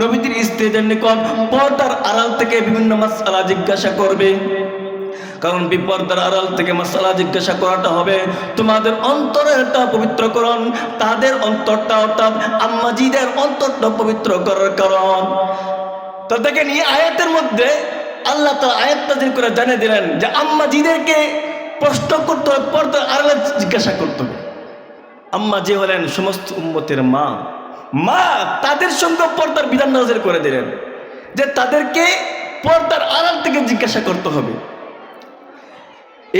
নবীদের স্ত্রীদের নিকট পর্দার আড়াল থেকে বিভিন্ন মাসালা জিজ্ঞাসা করবে। কারণ বিপর্দার আড়াল থেকে মশালা জিজ্ঞাসা করাটা হবে তোমাদের অন্তরেরটা পবিত্রকরণ, তাদের অন্তরটা অর্থাৎ আম্মাজিদের অন্তরটা পবিত্র করার কারণ। তো দেখেন, এই আয়াতের মধ্যে আল্লাহ তালা আয়াত নাজির করে জানিয়ে দিলেন যে আম্মাজিদেরকে প্রশ্ন করতে হবে, পর্দার আড়ালে জিজ্ঞাসা করতে হবে। আম্মা যে হলেন সমস্ত উম্মতের মা। মা তাদের সঙ্গে পর্দার বিধান নাজির করে দিলেন যে তাদেরকে পর্দার আড়াল থেকে জিজ্ঞাসা করতে হবে।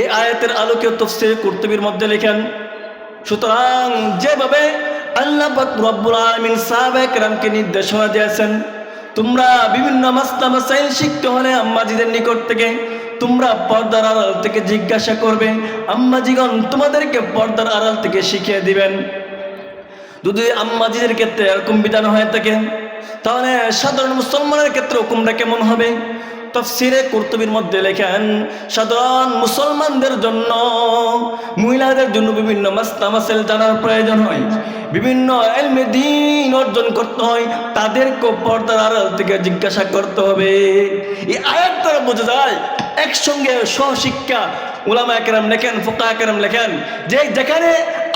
এই আয়াতের আলোকে তফসির কর্তবীর মধ্যে লেখেন, সুতরাং যেভাবে আল্লাহ রব্বুল আলামিন সাহাবায়ে কেরামকে নির্দেশনা দিয়েছেন, তোমরা বিভিন্ন মাসলা মাসাইল শিখতে হলে আম্মাজিদের নিকট থেকে তোমরা পর্দার আড়াল থেকে জিজ্ঞাসা করবে। আম্মাজিগণ তোমাদেরকে পর্দার আড়াল থেকে শিখিয়ে দিবেন। যদি আম্মাজিদের ক্ষেত্রে এরকম বিধান হয়ে থাকে, তাহলে সাধারণ মুসলমানের ক্ষেত্রে হুকুমটা কেমন হবে? তফসিরে কর্তবীর মধ্যে লেখেন, সাধারণ মুসলমানদের জন্য, মহিলাদের জন্য বিভিন্ন মাস্তা মাসেল জানার প্রয়োজন হয়। বিভিন্ন এলমে দিন অর্জন করতে হয়, তাদেরকে পর্দার আড়াল থেকে জিজ্ঞাসা করতে হবে। এই আয়াত দ্বারা বোঝা যায়, একসঙ্গে সহশিক্ষা উলামা একরাম লেখেন ফোকা একরাম লেখেন, যে যেখানে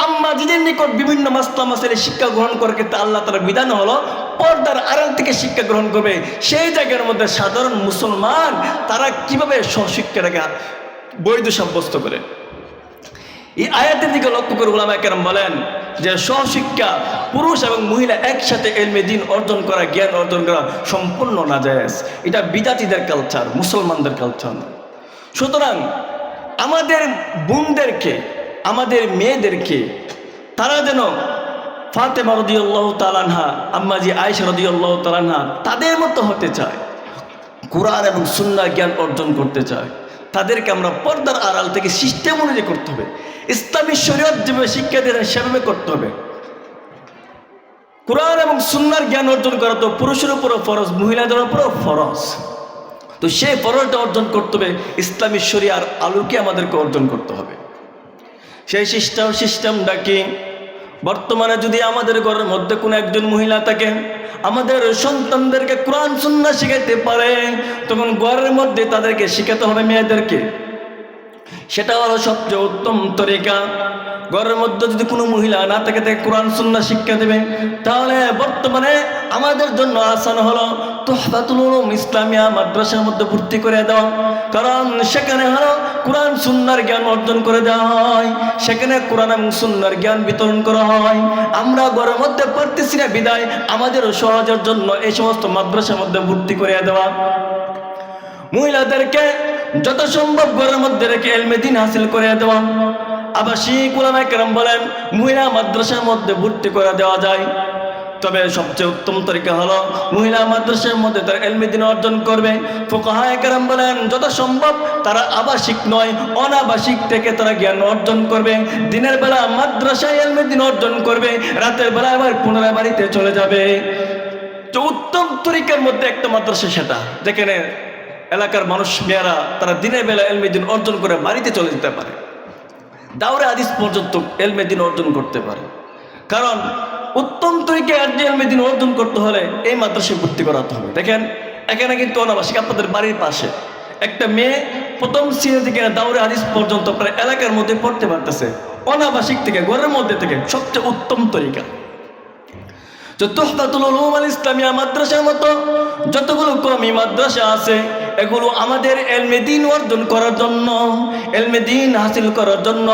আম্মাজিদের নিকট বিভিন্ন মাস্তা মাসের শিক্ষা গ্রহণ করে, কিন্তু আল্লাহ তার বিধান হলো পর্দার আড়াল থেকে শিক্ষা গ্রহণ করবে। সেই জায়গার মধ্যে সাধারণ মুসলমান, তারা কীভাবে সশিক্ষাটাকে বৈধ সাব্যস্ত করে? এই আয়াতের দিকে লক্ষ্য করে ওলামা কেরাম বলেন যে সশিক্ষা পুরুষ এবং মহিলা একসাথে এলমে দিন অর্জন করা, জ্ঞান অর্জন করা সম্পূর্ণ না যায় এটা বিদাতিদের কালচার মুসলমানদের কালচার সুতরাং আমাদের বোনদেরকে আমাদের মেয়েদেরকে, তারা যেন ফাতেমা রদিউল্লাহ তালানহা আম্মাজি আয়সা রদিউল্লাহ তালানহা তাদের মতো হতে চায়। কোরআন এবং সুন্নার জ্ঞান অর্জন করতে চায়। তাদেরকে আমরা পর্দার আড়াল থেকে সিস্টেম অনুযায়ী করতে হবে। ইসলামী শরীয়ত যেভাবে শিক্ষা দিয়ে সেভাবে করতে হবে। কোরআন এবং সুন্নার জ্ঞান অর্জন করা তো পুরুষের উপরও ফরজ, মহিলাদের উপরও ফরজ। তো সেই ফরজটা অর্জন করতে হবে, ইসলামী শরিয়ার আলোকে আমাদেরকে অর্জন করতে হবে। সেই সিস্টেম, সিস্টেমটা কি? বর্তমানে যদি আমাদের ঘরের মধ্যে কোনো একজন মহিলা থাকে, আমাদের সন্তানদেরকে কোরআন সুন্না শিখাইতে পারে, তখন ঘরের মধ্যে তাদেরকে শিখাতে হবে মেয়েদেরকে। সেটা হলো সবচেয়ে উত্তম তরিকা। ঘরের মধ্যে যদি কোনো মহিলা না থাকে, তাকে কোরআন সুন্না শিক্ষা দেবে তাহলে বর্তমানে আমাদের জন্য আসান হলো তোহবাতুল উলুম ইসলামিয়া মাদ্রাসার মধ্যে ভর্তি করে দেওয়া। কারণ সেখানে হলো কোরআন সুন্নার জ্ঞান অর্জন করে দেওয়া হয়। সেখানে কোরআন এবং সুন্নার জ্ঞান বিতরণ করা হয়। আমরা ঘরের মধ্যে পারতেছি না বিদায় আমাদের সহজের জন্য এই সমস্ত মাদ্রাসার মধ্যে ভর্তি করে দেওয়া। মহিলাদেরকে যত সম্ভব ঘরের মধ্যে রেখে এলমেদিন হাসিল করে দেওয়া। আবার শিখ উলামায়ে কেরাম বলেন, মহিলা মাদ্রাসার মধ্যে ভর্তি করে দেওয়া যায়। তবে সবচেয়ে উত্তম তরিকা হলো, মহিলা মাদ্রাসার মধ্যে তারা এলমেদিন অর্জন করবে। ফোকাহায় কেরাম বলেন, যত সম্ভব তারা আবাসিক নয়, অনাবাসিক থেকে তারা জ্ঞান অর্জন করবে। দিনের বেলা মাদ্রাসায় এলমেদিন অর্জন করবে, রাতের বেলা আবার পুনরায় বাড়িতে চলে যাবে। তো উত্তম তরিকার মধ্যে একটা মাদ্রাসা সেটা, যেখানে এলাকার মানুষ মেয়েরা তারা দিনের বেলা এলমেদিন অর্জন করে বাড়িতে চলে যেতে পারে। দাউরে আদিস পর্যন্ত এলমেদিন অর্জন করতে পারে। কারণ তরিকে এলমেদিন অর্জন করতে হলে এই মাদ্রাসায় ভর্তি করাতে হবে। দেখেন, এখানে কিন্তু অনাবাসিক আপনাদের বাড়ির পাশে একটা মেয়ে প্রথম শ্রেণি থেকে দাউরে আদিস পর্যন্ত আপনার এলাকার মধ্যে পড়তে পারতেছে। অনাবাসিক থেকে, ঘরের মধ্যে থেকে সবচেয়ে উত্তম তরিকা। যে তোহতাতুল ইসলামিয়া মাদ্রাসার মতো যতগুলো কমি মাদ্রাসা আছে এগুলো আমাদের এলমেদিন অর্জন করার জন্য এলমেদিন হাসিল করার জন্য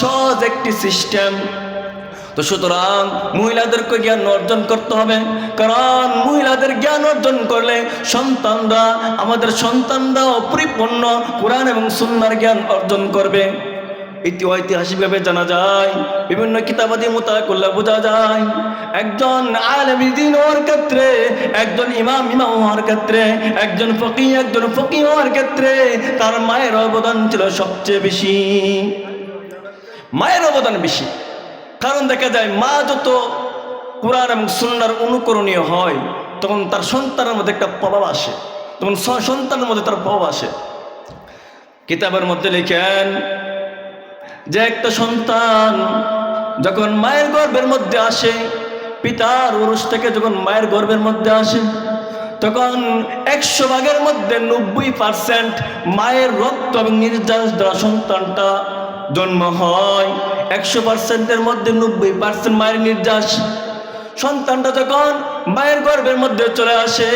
সহজ একটি সিস্টেম। তো সুতরাং মহিলাদেরকে জ্ঞান অর্জন করতে হবে, কারণ মহিলাদের জ্ঞান অর্জন করলে সন্তানরা, আমাদের সন্তানরাও পরিপূর্ণ কোরআন এবং সুন্নার জ্ঞান অর্জন করবে। ইতি ঐতিহাসিকভাবে জানা যায়, বিভিন্ন কিতাবাদি মোতাবেক করলে বোঝা যায়। একজন আলমী দিন হওয়ার ক্ষেত্রে, একজন ইমাম ইমাম হওয়ার ক্ষেত্রে, একজন ফকি একজন ফকি হওয়ার ক্ষেত্রে তার মায়ের অবদান ছিল সবচেয়ে বেশি। মায়ের অবদান বেশি। কারণ দেখা যায়, মা যত কোরআন এবং সুন্নার অনুকরণীয় হয়, তখন তার সন্তানের মধ্যে একটা প্রভাব আসে। তখন সন্তানের মধ্যে তার প্রভাব আসে। কিতাবের মধ্যে লিখেন যে একটা সন্তান যখন মায়ের গর্ভের মধ্যে আসে, পিতার উরুষ থেকে যখন মায়ের গর্ভের মধ্যে আসে, তখন একশো ভাগের মধ্যে নব্বই পার্সেন্ট মায়ের রক্ত এবং নির্যাস দ্বারা সন্তানটা জন্ম হয়। একশো পার্সেন্টের মধ্যে নব্বই পার্সেন্ট মায়ের নির্যাস। সন্তানটা যখন মায়ের গর্ভের মধ্যে চলে আসে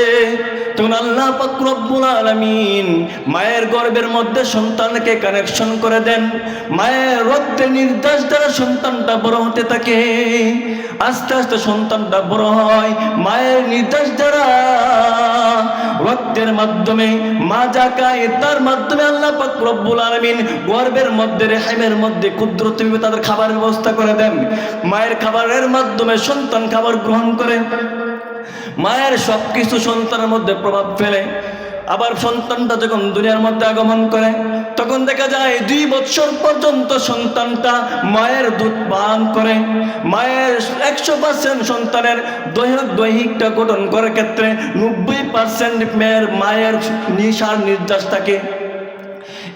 তখন আল্লাহ পাক রব্বুল আলামিন মায়ের গর্ভের মধ্যে সন্তানকে কানেকশন করে দেন। মায়ের রক্তের নির্দেশ দ্বারা সন্তানটা বড় হতে থাকে। আস্তে আস্তে সন্তানটা বড় হয়। মায়ের নির্দেশ দ্বারা রক্তের মাধ্যমে মা জাকায় তার মাধ্যমে আল্লাহ পাক রব্বুল আলামিন গর্ভের মধ্যে রেহামের মধ্যে কুদরতিভাবে তাদের খাবারের ব্যবস্থা করে দেন। মায়ের খাবারের মাধ্যমে সন্তান খাবার গ্রহণ করে। মায়ের সব কিছু সন্তানের মধ্যে প্রভাব ফেলে। আবার সন্তানটা যখন দুনিয়ার মধ্যে আগমন করে, তখন দেখা যায় দুই বছর পর্যন্ত সন্তানটা মায়ের দুধ পান করে। মায়ের একশো পার্সেন্ট সন্তানের দৈহিক দৈহিকটা গঠন করার ক্ষেত্রে নব্বই পার্সেন্ট মেয়ের মায়ের নিশার নির্যাস থাকে।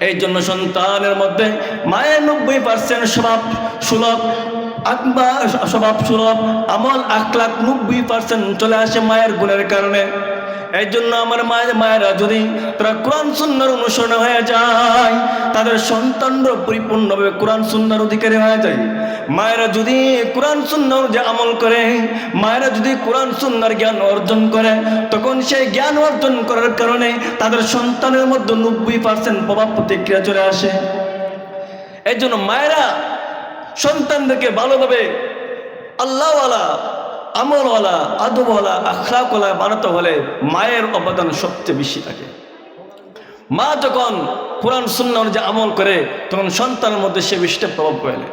এই জন্য সন্তানের মধ্যে মায়ের নব্বই পার্সেন্ট স্বভাব সুলভ আকবা স্বভাব সুলভ, আমল আখলাক নব্বই পার্সেন্ট চলে আসে মায়ের গুণের কারণে। এই জন্য আমার মায়ের মায়েরা যদি তারা কোরআন সুন্দর অনুসরণ হয়ে যায়, তাদের সন্তানরা পরিপূর্ণভাবে কোরআন সুন্দর অধিকারী হয়ে যায়। মায়েরা যদি কোরআন সুন্দর যে আমল করে, মায়েরা যদি কোরআন সুন্দর জ্ঞান অর্জন করে, তখন সেই জ্ঞান অর্জন করার কারণে তাদের সন্তানের মধ্যে নব্বই পার্সেন্ট প্রভাব প্রতিক্রিয়া চলে আসে। এই জন্য মায়েরা সন্তানদেরকে ভালোভাবে আল্লাহওয়ালা, আমলওয়ালা, আদবওয়ালা, আখলাকওয়ালা বানাতে হলে মায়ের অবদান সবচেয়ে বেশি থাকে। মা যখন কোরআন সুন্না যে আমল করে, তখন সন্তানের মধ্যে সে বিষ্ঠে প্রভাব ফেলে।